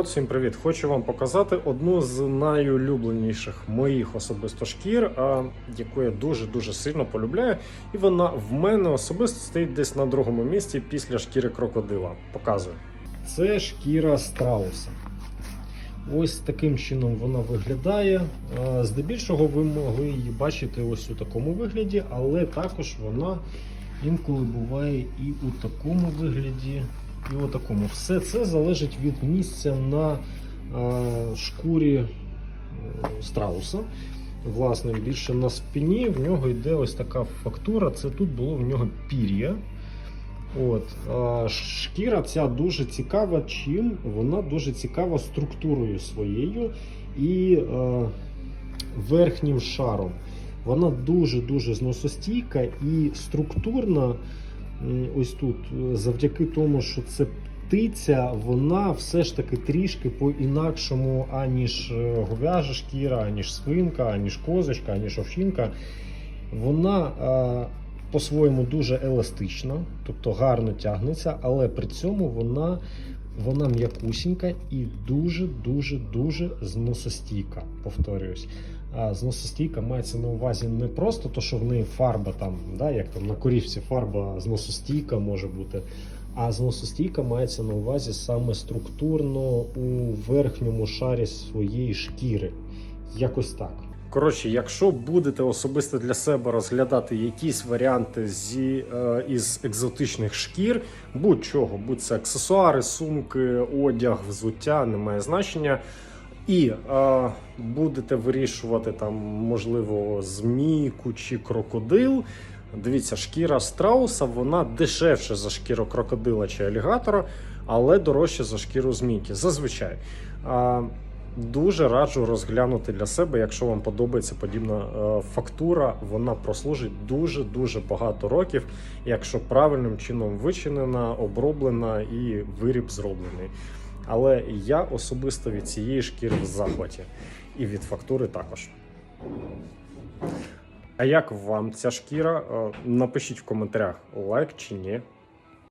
народ, всім привіт! Хочу вам показати одну з найулюбленіших моїх особисто шкір, а, яку я дуже-дуже сильно полюбляю. І вона в мене особисто стоїть десь на другому місці після шкіри крокодила. Показую. Це шкіра страуса. Ось таким чином вона виглядає. Здебільшого ви могли її бачити ось у такому вигляді, але також вона інколи буває і у такому вигляді, і у такому. Все це залежить від місця на а, шкурі е, страуса. Власне, більше на спині в нього йде ось така фактура. Це тут було в нього пір'я. От, шкіра ця дуже цікава. Чим? Вона дуже цікава структурою своєю і е, верхнім шаром. Вона дуже-дуже зносостійка і структурна. Ось тут, завдяки тому, що це птиця, вона все ж таки трішки по-інакшому, аніж е, говяжа шкіра, аніж свинка, аніж козочка, аніж овчинка. Вона е, по-своєму дуже еластична, тобто гарно тягнеться, але при цьому вона, вона м'якусінька і дуже-дуже дуже зносостійка. Повторююсь. А зносостійка мається на увазі не просто то, що в неї фарба там, да, як там на корівці фарба зносостійка може бути. А зносостійка мається на увазі саме структурно у верхньому шарі своєї шкіри. Якось так. Коротше, якщо будете особисто для себе розглядати якісь варіанти зі, е, із екзотичних шкір, будь-чого, будь це аксесуари, сумки, одяг, взуття, немає значення. І е, будете вирішувати там, можливо, змійку чи крокодил. Дивіться, шкіра страуса вона дешевше за шкіру крокодила чи алігатора, але дорожче за шкіру змійки. Зазвичай. Е, Дуже раджу розглянути для себе, якщо вам подобається подібна е, фактура, вона прослужить дуже дуже багато років, якщо правильним чином вичинена, оброблена і виріб зроблений. Але я особисто від цієї шкіри в захваті і від фактури також. А як вам ця шкіра? Е, Напишіть в коментарях лайк чи ні.